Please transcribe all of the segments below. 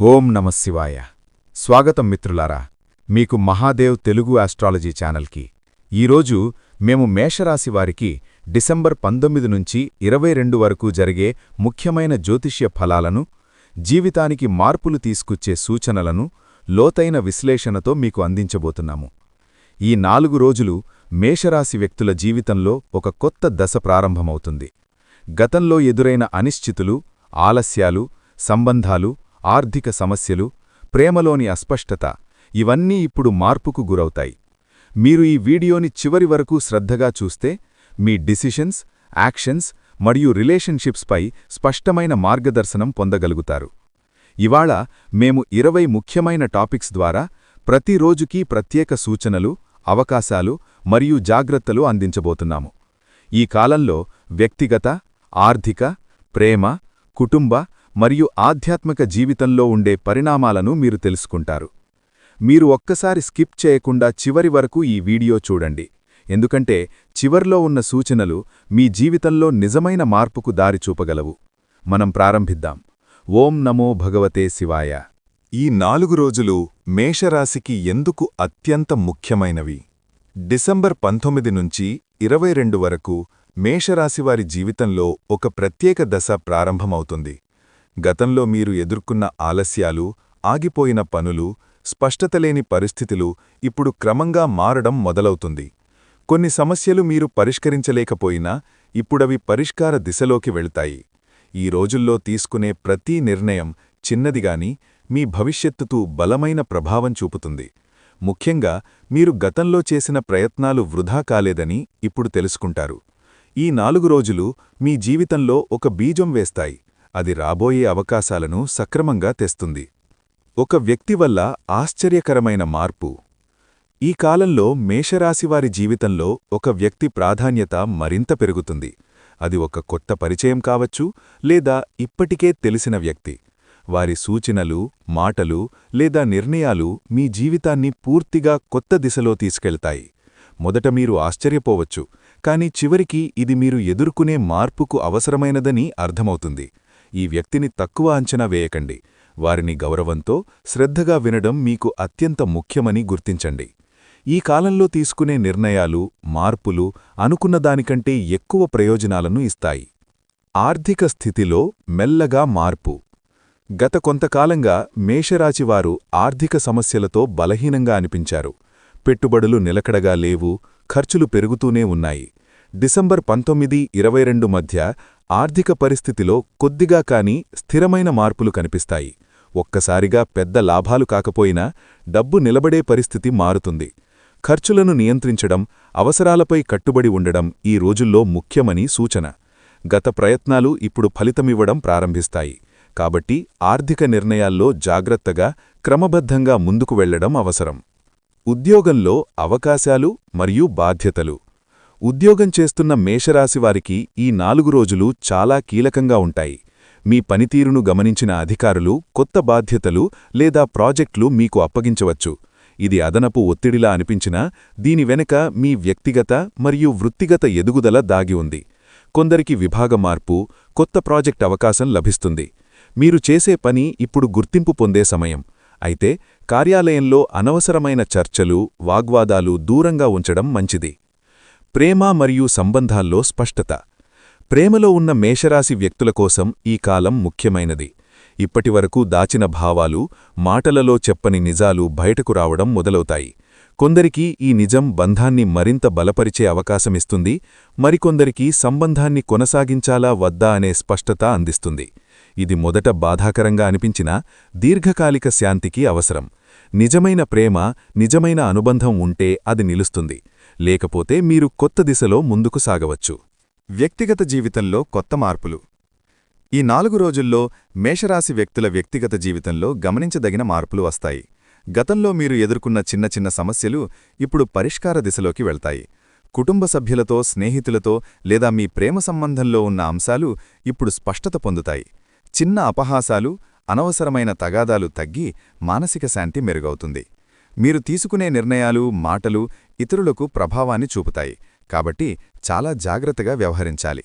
ఓం నమశివాయ స్వాగతం మిత్రులారా మీకు మహాదేవ్ తెలుగు ఆస్ట్రాలజీ ఛానల్కి. ఈరోజు మేము మేషరాశి వారికి డిసెంబర్ పంతొమ్మిది నుంచి ఇరవై రెండు వరకు జరిగే ముఖ్యమైన జ్యోతిష్య ఫలాలను జీవితానికి మార్పులు తీసుకొచ్చే సూచనలను లోతైన విశ్లేషణతో మీకు అందించబోతున్నాము. ఈ నాలుగు రోజులు మేషరాశి వ్యక్తుల జీవితంలో ఒక కొత్త దశ ప్రారంభమవుతుంది. గతంలో ఎదురైన అనిశ్చితులు ఆలస్యాలు సంబంధాలు ఆర్థిక సమస్యలు ప్రేమలోని అస్పష్టత ఇవన్నీ ఇప్పుడు మార్పుకు గురవుతాయి. మీరు ఈ వీడియోని చివరి వరకు శ్రద్ధగా చూస్తే మీ డిసిషన్స్ యాక్షన్స్ మరియు రిలేషన్షిప్స్పై స్పష్టమైన మార్గదర్శనం పొందగలుగుతారు. ఇవాళ మేము ఇరవై ముఖ్యమైన టాపిక్స్ ద్వారా ప్రతిరోజుకీ ప్రత్యేక సూచనలు అవకాశాలు మరియు జాగ్రత్తలు అందించబోతున్నాము. ఈ కాలంలో వ్యక్తిగత ఆర్థిక ప్రేమ కుటుంబ మరియు ఆధ్యాత్మిక జీవితంలో ఉండే పరిణామాలను మీరు తెలుసుకుంటారు. మీరు ఒక్కసారి స్కిప్ చేయకుండా చివరి వరకు ఈ వీడియో చూడండి. ఎందుకంటే చివర్లో ఉన్న సూచనలు మీ జీవితంలో నిజమైన మార్పుకు దారి చూపగలవు. మనం ప్రారంభిద్దాం. ఓం నమో భగవతే శివాయ. ఈ నాలుగు రోజులు మేషరాశికి ఎందుకు అత్యంత ముఖ్యమైనవి? డిసెంబర్ పంతొమ్మిది నుంచి ఇరవై రెండు వరకు మేషరాశివారి జీవితంలో ఒక ప్రత్యేక దశ ప్రారంభమవుతుంది. గతంలో మీరు ఎదుర్కొన్న ఆలస్యాలు ఆగిపోయిన పనులు స్పష్టతలేని పరిస్థితులు ఇప్పుడు క్రమంగా మారడం మొదలవుతుంది. కొన్ని సమస్యలు మీరు పరిష్కరించలేకపోయినా ఇప్పుడవి పరిష్కార దిశలోకి వెళ్తాయి. ఈ రోజుల్లో తీసుకునే ప్రతి నిర్ణయం చిన్నదిగాని మీ భవిష్యత్తుతూ బలమైన ప్రభావం చూపుతుంది. ముఖ్యంగా మీరు గతంలో చేసిన ప్రయత్నాలు వృధా కాలేదని ఇప్పుడు తెలుసుకుంటారు. ఈ నాలుగు రోజులు మీ జీవితంలో ఒక బీజం వేస్తాయి. అది రాబోయే అవకాశాలను సక్రమంగా తెస్తుంది. ఒక వ్యక్తి వల్ల ఆశ్చర్యకరమైన మార్పు. ఈ కాలంలో మేషరాశివారి జీవితంలో ఒక వ్యక్తి ప్రాధాన్యత మరింత పెరుగుతుంది. అది ఒక కొత్త పరిచయం కావచ్చు లేదా ఇప్పటికే తెలిసిన వ్యక్తి. వారి సూచనలు మాటలు లేదా నిర్ణయాలు మీ జీవితాన్ని పూర్తిగా కొత్త దిశలో తీసుకెళ్తాయి. మొదట మీరు ఆశ్చర్యపోవచ్చు కాని చివరికి ఇది మీరు ఎదుర్కొనే మార్పుకు అవసరమైనదని అర్థమవుతుంది. ఈ వ్యక్తిని తక్కువ అంచనా వేయకండి. వారిని గౌరవంతో శ్రద్ధగా వినడం మీకు అత్యంత ముఖ్యమని గుర్తించండి. ఈ కాలంలో తీసుకునే నిర్ణయాలు మార్పులు అనుకున్నదానికంటే ఎక్కువ ప్రయోజనాలను ఇస్తాయి. ఆర్థిక స్థితిలో మెల్లగా మార్పు. గత కొంతకాలంగా మేషరాశివారు ఆర్థిక సమస్యలతో బలహీనంగా అనిపించారు. పెట్టుబడులు నిలకడగా లేవు ఖర్చులు పెరుగుతూనే ఉన్నాయి. డిసెంబర్ పంతొమ్మిది ఇరవై రెండు మధ్య ఆర్థిక పరిస్థితిలో కొద్దిగా కాని స్థిరమైన మార్పులు కనిపిస్తాయి. ఒక్కసారిగా పెద్ద లాభాలు కాకపోయినా డబ్బు నిలబడే పరిస్థితి మారుతుంది. ఖర్చులను నియంత్రించడం అవసరాలపై కట్టుబడి ఉండడం ఈ రోజుల్లో ముఖ్యమని సూచన. గత ప్రయత్నాలు ఇప్పుడు ఫలితమివ్వడం ప్రారంభిస్తాయి. కాబట్టి ఆర్థిక నిర్ణయాల్లో జాగ్రత్తగా క్రమబద్ధంగా ముందుకు వెళ్ళడం అవసరం. ఉద్యోగంలో అవకాశాలు మరియు బాధ్యతలు. ఉద్యోగం చేస్తున్న మేషరాశివారికి ఈ నాలుగు రోజులు చాలా కీలకంగా ఉంటాయి. మీ పనితీరును గమనించిన అధికారులు కొత్త బాధ్యతలు లేదా ప్రాజెక్టులు మీకు అప్పగించవచ్చు. ఇది అదనపు ఒత్తిడిలా అనిపించినా దీని వెనుక మీ వ్యక్తిగత మరియు వృత్తిగత ఎదుగుదల దాగి ఉంది. కొందరికి విభాగ మార్పు కొత్త ప్రాజెక్ట్ అవకాశం లభిస్తుంది. మీరు చేసే పని ఇప్పుడు గుర్తింపు పొందే సమయం. అయితే కార్యాలయంలో అనవసరమైన చర్చలు వాగ్వాదాలు దూరంగా ఉంచడం మంచిది. ప్రేమ మరియు సంబంధాల్లో స్పష్టత. ప్రేమలో ఉన్న మేషరాశి వ్యక్తుల కోసం ఈ కాలం ముఖ్యమైనది. ఇప్పటివరకు దాచిన భావాలు మాటలలో చెప్పని నిజాలు బయటకు రావడం మొదలవుతాయి. కొందరికి ఈ నిజం బంధాన్ని మరింత బలపరిచే అవకాశమిస్తుంది. మరికొందరికి సంబంధాన్ని కొనసాగించాలా వద్దా అనే స్పష్టత అందిస్తుంది. ఇది మొదట బాధాకరంగా అనిపించినా దీర్ఘకాలిక శాంతికి అవసరం. నిజమైన ప్రేమ నిజమైన అనుబంధం ఉంటే అది నిలుస్తుంది. లేకపోతే మీరు కొత్త దిశలో ముందుకు సాగవచ్చు. వ్యక్తిగత జీవితంలో కొత్త మార్పులు. ఈ నాలుగు రోజుల్లో మేషరాశి వ్యక్తుల వ్యక్తిగత జీవితంలో గమనించదగిన మార్పులు వస్తాయి. గతంలో మీరు ఎదుర్కొన్న చిన్న చిన్న సమస్యలు ఇప్పుడు పరిష్కార దిశలోకి వెళ్తాయి. కుటుంబ సభ్యులతో స్నేహితులతో లేదా మీ ప్రేమ సంబంధంలో ఉన్న అంశాలు ఇప్పుడు స్పష్టత పొందుతాయి. చిన్న అపహాసాలు అనవసరమైన తగాదాలు తగ్గి మానసిక శాంతి మెరుగవుతుంది. మీరు తీసుకునే నిర్ణయాలు మాటలు ఇతరులకు ప్రభావాన్ని చూపుతాయి. కాబట్టి చాలా జాగ్రత్తగా వ్యవహరించాలి.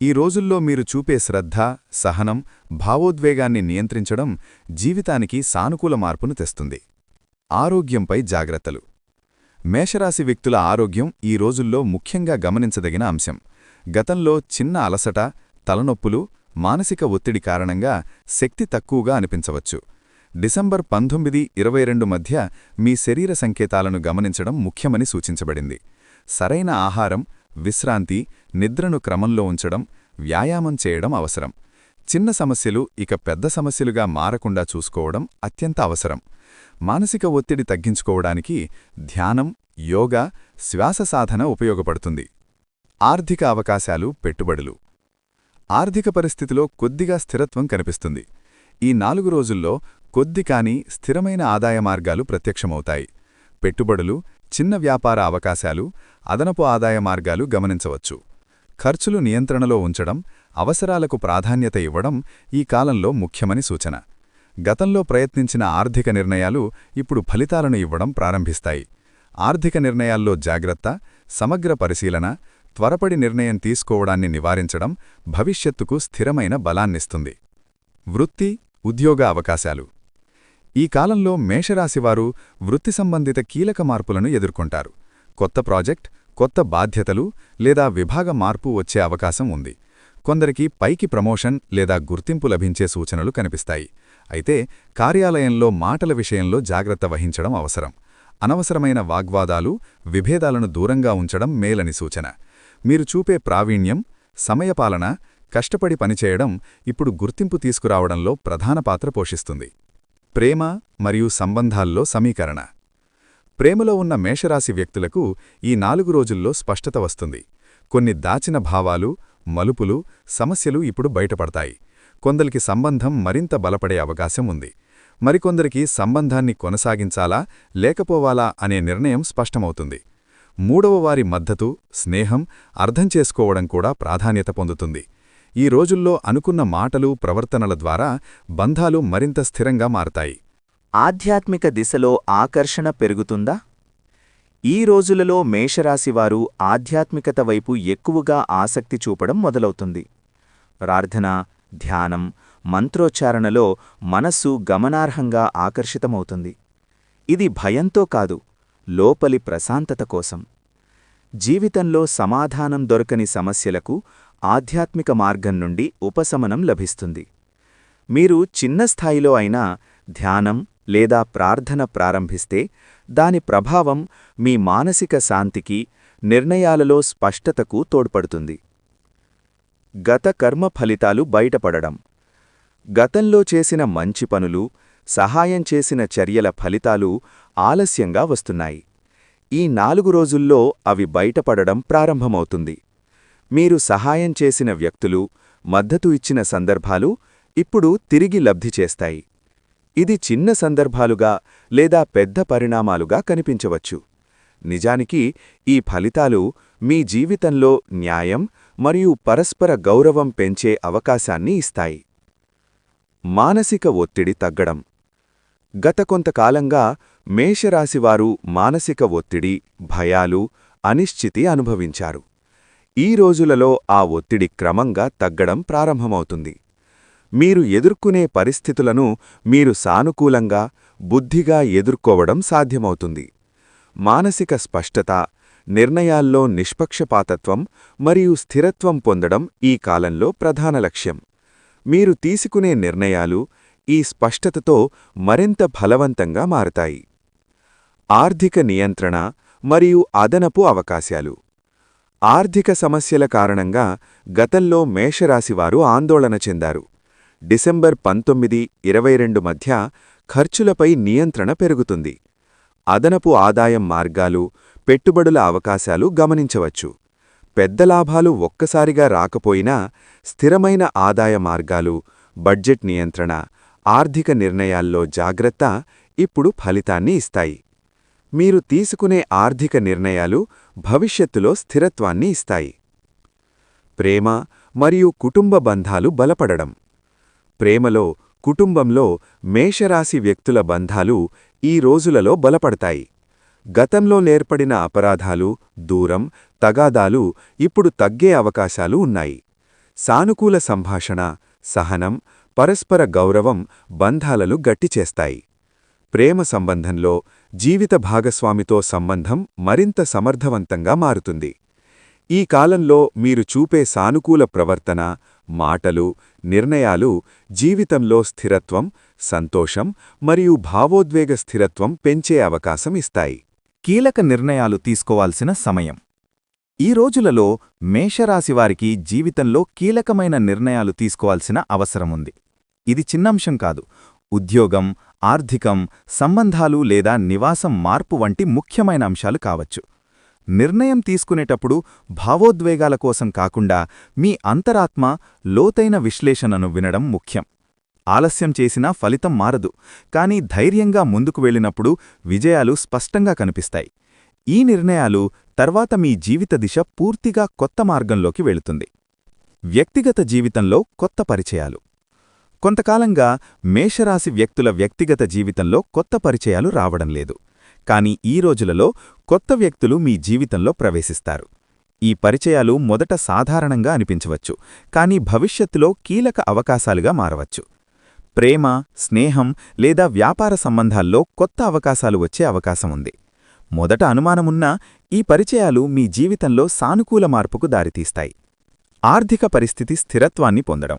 ఈ రోజుల్లో మీరు చూపే శ్రద్ధ సహనం భావోద్వేగాన్ని నియంత్రించడం జీవితానికి సానుకూల మార్పును తెస్తుంది. ఆరోగ్యంపై జాగ్రత్తలు. మేషరాశి వ్యక్తుల ఆరోగ్యం ఈ రోజుల్లో ముఖ్యంగా గమనించదగిన అంశం. గతంలో చిన్న అలసట తలనొప్పులు మానసిక ఒత్తిడి కారణంగా శక్తి తక్కువగా అనిపించవచ్చు. డిసెంబర్ పంతొమ్మిది ఇరవై రెండు మధ్య మీ శరీర సంకేతాలను గమనించడం ముఖ్యమని సూచించబడింది. సరైన ఆహారం విశ్రాంతి నిద్రను క్రమంలో ఉంచడం వ్యాయామం చేయడం అవసరం. చిన్న సమస్యలు ఇక పెద్ద సమస్యలుగా మారకుండా చూసుకోవడం అత్యంత అవసరం. మానసిక ఒత్తిడి తగ్గించుకోవడానికి ధ్యానం యోగా శ్వాస సాధన ఉపయోగపడుతుంది. ఆర్థిక అవకాశాలు పెట్టుబడులు. ఆర్థిక పరిస్థితిలో కొద్దిగా స్థిరత్వం కనిపిస్తుంది. ఈ నాలుగు రోజుల్లో కొద్ది కాని స్థిరమైన ఆదాయ మార్గాలు ప్రత్యక్షమవుతాయి. పెట్టుబడులు చిన్న వ్యాపార అవకాశాలు అదనపు ఆదాయ మార్గాలు గమనించవచ్చు. ఖర్చులు నియంత్రణలో ఉంచడం అవసరాలకు ప్రాధాన్యత ఇవ్వడం ఈ కాలంలో ముఖ్యమని సూచన. గతంలో ప్రయత్నించిన ఆర్థిక నిర్ణయాలు ఇప్పుడు ఫలితాలను ఇవ్వడం ప్రారంభిస్తాయి. ఆర్థిక నిర్ణయాల్లో జాగ్రత్త సమగ్ర పరిశీలన త్వరపడి నిర్ణయం తీసుకోవడాన్ని నివారించడం భవిష్యత్తుకు స్థిరమైన బలాన్నిస్తుంది. వృత్తి ఉద్యోగ అవకాశాలు. ఈ కాలంలో మేషరాశివారు వృత్తి సంబంధిత కీలక మార్పులను ఎదుర్కొంటారు. కొత్త ప్రాజెక్ట్ కొత్త బాధ్యతలు లేదా విభాగ మార్పు వచ్చే అవకాశం ఉంది. కొందరికి పైకి ప్రమోషన్ లేదా గుర్తింపు లభించే సూచనలు కనిపిస్తాయి. అయితే కార్యాలయంలో మాటల విషయంలో జాగ్రత్త వహించడం అవసరం. అనవసరమైన వాగ్వాదాలు విభేదాలను దూరంగా ఉంచడం మేలని సూచన. మీరు చూపే ప్రావీణ్యం సమయపాలన కష్టపడి పనిచేయడం ఇప్పుడు గుర్తింపు తీసుకురావడంలో ప్రధాన పాత్ర పోషిస్తుంది. ప్రేమ మరియు సంబంధాల్లో సమీకరణ. ప్రేమలో ఉన్న మేషరాశి వ్యక్తులకు ఈ నాలుగు రోజుల్లో స్పష్టత వస్తుంది. కొన్ని దాచిన భావాలు మలుపులు సమస్యలు ఇప్పుడు బయటపడతాయి. కొందరికి సంబంధం మరింత బలపడే అవకాశం ఉంది. మరికొందరికి సంబంధాన్ని కొనసాగించాలా లేకపోవాలా అనే నిర్ణయం స్పష్టమవుతుంది. మూడవ వారి మద్దతు స్నేహం అర్థం చేసుకోవడం కూడా ప్రాధాన్యత పొందుతుంది. ఈ రోజుల్లో అనుకున్న మాటలు ప్రవర్తనల ద్వారా బంధాలు మరింత స్థిరంగా మారతాయి. ఆధ్యాత్మిక దిశలో ఆకర్షణ పెరుగుతుందా? ఈ రోజులలో మేషరాశివారు ఆధ్యాత్మికత వైపు ఎక్కువగా ఆసక్తి చూపడం మొదలవుతుంది. ప్రార్థన ధ్యానం మంత్రోచ్చారణలో మనస్సు గమనార్హంగా ఆకర్షితమవుతుంది. ఇది భయంతో కాదు లోపలి ప్రశాంతత కోసం. జీవితంలో సమాధానం దొరకని సమస్యలకు ఆధ్యాత్మిక మార్గం నుండి ఉపశమనం లభిస్తుంది. మీరు చిన్న స్థాయిలో అయినా ధ్యానం లేదా ప్రార్థన ప్రారంభిస్తే దాని ప్రభావం మీ మానసిక శాంతికి నిర్ణయాలలో స్పష్టతకు తోడ్పడుతుంది. గత కర్మ ఫలితాలు బయటపడడం. గతంలో చేసిన మంచి పనులు సహాయం చేసిన చర్యల ఫలితాలు ఆలస్యంగా వస్తున్నాయి. ఈ నాలుగు రోజుల్లో అవి బయటపడడం ప్రారంభమవుతుంది. మీరు సహాయం చేసిన వ్యక్తులు మద్దతు ఇచ్చిన సందర్భాలు ఇప్పుడు తిరిగి లబ్ధి చేస్తాయి. ఇది చిన్న సందర్భాలుగా లేదా పెద్ద పరిణామాలుగా కనిపించవచ్చు. నిజానికి ఈ ఫలితాలు మీ జీవితంలో న్యాయం మరియు పరస్పర గౌరవం పెంచే అవకాశాన్ని ఇస్తాయి. మానసిక ఒత్తిడి తగ్గడం. గత కొంతకాలంగా మేషరాశివారు మానసిక ఒత్తిడి భయాలు అనిశ్చితి అనుభవించారు. ఈ రోజులలో ఆ ఒత్తిడి క్రమంగా తగ్గడం ప్రారంభమవుతుంది. మీరు ఎదుర్కొనే పరిస్థితులను మీరు సానుకూలంగా బుద్ధిగా ఎదుర్కోవడం సాధ్యమవుతుంది. మానసిక స్పష్టత నిర్ణయాల్లో నిష్పక్షపాతత్వం మరియు స్థిరత్వం పొందడం ఈ కాలంలో ప్రధాన లక్ష్యం. మీరు తీసుకునే నిర్ణయాలు ఈ స్పష్టతతో మరింత ఫలవంతంగా మారతాయి. ఆర్థిక నియంత్రణ మరియు అదనపు అవకాశాలు. ఆర్థిక సమస్యల కారణంగా గతంలో మేషరాశివారు ఆందోళన చెందారు. డిసెంబర్ పంతొమ్మిది ఇరవై రెండు మధ్య ఖర్చులపై నియంత్రణ పెరుగుతుంది. అదనపు ఆదాయం మార్గాలు పెట్టుబడుల అవకాశాలు గమనించవచ్చు. పెద్ద లాభాలు ఒక్కసారిగా రాకపోయినా స్థిరమైన ఆదాయ మార్గాలు బడ్జెట్ నియంత్రణ ఆర్థిక నిర్ణయాల్లో జాగ్రత్త ఇప్పుడు ఫలితాన్ని ఇస్తాయి. మీరు తీసుకునే ఆర్థిక నిర్ణయాలు భవిష్యత్తులో స్థిరత్వాన్ని ఇస్తాయి. ప్రేమ మరియు కుటుంబ బంధాలు బలపడడం. ప్రేమలో కుటుంబంలో మేషరాశి వ్యక్తుల బంధాలు ఈ రోజులలో బలపడతాయి. గతంలో నేర్పడిన అపరాధాలు దూరం తగాదాలు ఇప్పుడు తగ్గే అవకాశాలు ఉన్నాయి. సానుకూల సంభాషణ సహనం పరస్పర గౌరవం బంధాలను గట్టిచేస్తాయి. ప్రేమ సంబంధంలో జీవిత భాగస్వామితో సంబంధం మరింత సమర్థవంతంగా మారుతుంది. ఈ కాలంలో మీరు చూపే సానుకూల ప్రవర్తన మాటలు నిర్ణయాలు జీవితంలో స్థిరత్వం సంతోషం మరియు భావోద్వేగ స్థిరత్వం పెంచే అవకాశం ఇస్తాయి. కీలక నిర్ణయాలు తీసుకోవాల్సిన సమయం. ఈ రోజులలో మేషరాశివారికి జీవితంలో కీలకమైన నిర్ణయాలు తీసుకోవాల్సిన అవసరముంది. ఇది చిన్నంశం కాదు. ఉద్యోగం ఆర్థికం సంబంధాలు లేదా నివాసం మార్పు వంటి ముఖ్యమైన అంశాలు కావచ్చు. నిర్ణయం తీసుకునేటప్పుడు భావోద్వేగాల కోసం కాకుండా మీ అంతరాత్మ లోతైన విశ్లేషణను వినడం ముఖ్యం. ఆలస్యం చేసినా ఫలితం మారదు కానీ ధైర్యంగా ముందుకు వెళ్ళినప్పుడు విజయాలు స్పష్టంగా కనిపిస్తాయి. ఈ నిర్ణయాలు తర్వాత మీ జీవిత దిశ పూర్తిగా కొత్త మార్గంలోకి వెళుతుంది. వ్యక్తిగత జీవితంలో కొత్త పరిచయాలు. కొంతకాలంగా మేషరాశి వ్యక్తుల వ్యక్తిగత జీవితంలో కొత్త పరిచయాలు రావడం లేదు. కాని ఈ రోజులలో కొత్త వ్యక్తులు మీ జీవితంలో ప్రవేశిస్తారు. ఈ పరిచయాలు మొదట సాధారణంగా అనిపించవచ్చు కాని భవిష్యత్తులో కీలక అవకాశాలుగా మారవచ్చు. ప్రేమ స్నేహం లేదా వ్యాపార సంబంధాల్లో కొత్త అవకాశాలు వచ్చే అవకాశం ఉంది. మొదట అనుమానమున్నా ఈ పరిచయాలు మీ జీవితంలో సానుకూల మార్పుకు దారితీస్తాయి. ఆర్థిక పరిస్థితి స్థిరత్వాన్ని పొందడం.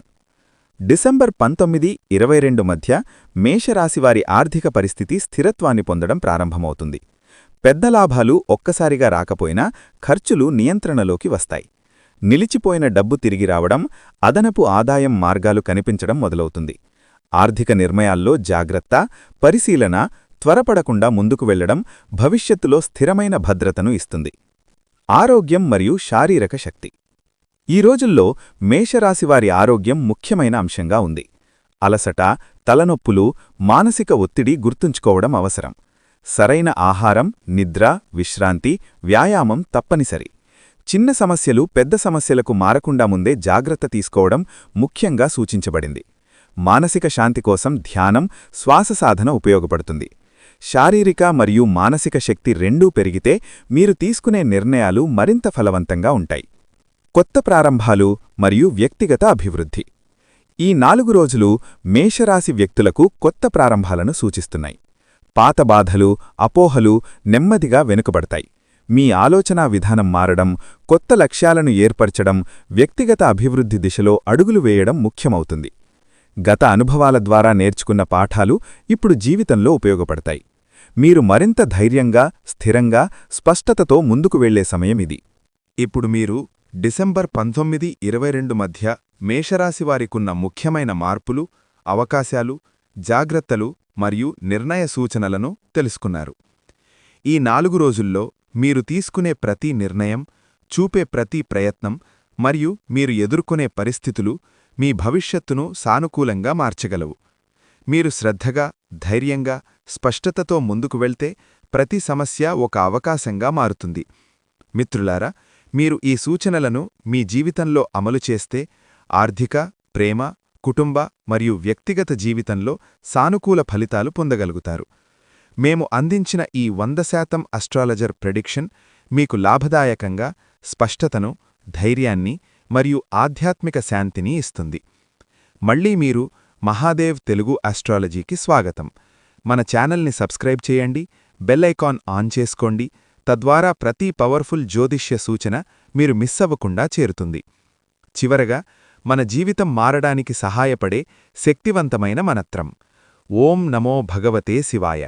డిసెంబర్ పంతొమ్మిది ఇరవై రెండు మధ్య మేషరాశివారి ఆర్థిక పరిస్థితి స్థిరత్వాన్ని పొందడం ప్రారంభమవుతుంది. పెద్ద లాభాలు ఒక్కసారిగా రాకపోయినా ఖర్చులు నియంత్రణలోకి వస్తాయి. నిలిచిపోయిన డబ్బు తిరిగి రావడం అదనపు ఆదాయం మార్గాలు కనిపించడం మొదలవుతుంది. ఆర్థిక నిర్ణయాల్లో జాగ్రత్త పరిశీలన త్వరపడకుండా ముందుకు వెళ్ళడం భవిష్యత్తులో స్థిరమైన భద్రతను ఇస్తుంది. ఆరోగ్యం మరియు శారీరక శక్తి. ఈ రోజుల్లో మేషరాశివారి ఆరోగ్యం ముఖ్యమైన అంశంగా ఉంది. అలసట తలనొప్పులు మానసిక ఒత్తిడి గుర్తుంచుకోవడం అవసరం. సరైన ఆహారం నిద్ర విశ్రాంతి వ్యాయామం తప్పనిసరి. చిన్న సమస్యలు పెద్ద సమస్యలకు మారకుండా ముందే జాగ్రత్త తీసుకోవడం ముఖ్యంగా సూచించబడింది. మానసిక శాంతి కోసం ధ్యానం శ్వాస సాధన ఉపయోగపడుతుంది. శారీరక మరియు మానసిక శక్తి రెండూ పెరిగితే మీరు తీసుకునే నిర్ణయాలు మరింత ఫలవంతంగా ఉంటాయి. కొత్త ప్రారంభాలు మరియు వ్యక్తిగత అభివృద్ధి. ఈ నాలుగు రోజులు మేషరాశి వ్యక్తులకు కొత్త ప్రారంభాలను సూచిస్తున్నాయి. పాత బాధలు అపోహలు నెమ్మదిగా వెనుకబడతాయి. మీ ఆలోచనా విధానం మారడం కొత్త లక్ష్యాలను ఏర్పరచడం వ్యక్తిగత అభివృద్ధి దిశలో అడుగులు వేయడం ముఖ్యమవుతుంది. గత అనుభవాల ద్వారా నేర్చుకున్న పాఠాలు ఇప్పుడు జీవితంలో ఉపయోగపడతాయి. మీరు మరింత ధైర్యంగా స్థిరంగా స్పష్టతతో ముందుకు వెళ్ళే సమయం ఇది. ఇప్పుడు మీరు డిసెంబర్ పంతొమ్మిది ఇరవై రెండు మధ్య మేషరాశివారికున్న ముఖ్యమైన మార్పులు అవకాశాలు జాగ్రత్తలు మరియు నిర్ణయ సూచనలను తెలుసుకున్నారు. ఈ నాలుగు రోజుల్లో మీరు తీసుకునే ప్రతి నిర్ణయం చూపే ప్రతి ప్రయత్నం మరియు మీరు ఎదుర్కొనే పరిస్థితులు మీ భవిష్యత్తును సానుకూలంగా మార్చగలవు. మీరు శ్రద్ధగా ధైర్యంగా స్పష్టతతో ముందుకు వెళ్తే ప్రతి సమస్య ఒక అవకాశంగా మారుతుంది. మిత్రులారా మీరు ఈ సూచనలను మీ జీవితంలో అమలు చేస్తే ఆర్థిక ప్రేమ కుటుంబ మరియు వ్యక్తిగత జీవితంలో సానుకూల ఫలితాలు పొందగలుగుతారు. మేము అందించిన ఈ వంద శాతం అస్ట్రాలజర్ ప్రెడిక్షన్ మీకు లాభదాయకంగా స్పష్టతను ధైర్యాన్ని మరియు ఆధ్యాత్మిక శాంతిని ఇస్తుంది. మళ్ళీ మీరు మహాదేవ్ తెలుగు ఆస్ట్రాలజీకి స్వాగతం. మన ఛానల్ని సబ్స్క్రైబ్ చేయండి బెల్ ఐకాన్ ఆన్ చేసుకోండి తద్వారా ప్రతి పవర్ఫుల్ జ్యోతిష్య సూచన మీరు మిస్ అవ్వకుండా చేరుతుంది. చివరగా మన జీవితం మారడానికి సహాయపడే శక్తివంతమైన మనత్రం. ఓం నమో భగవతే శివాయ.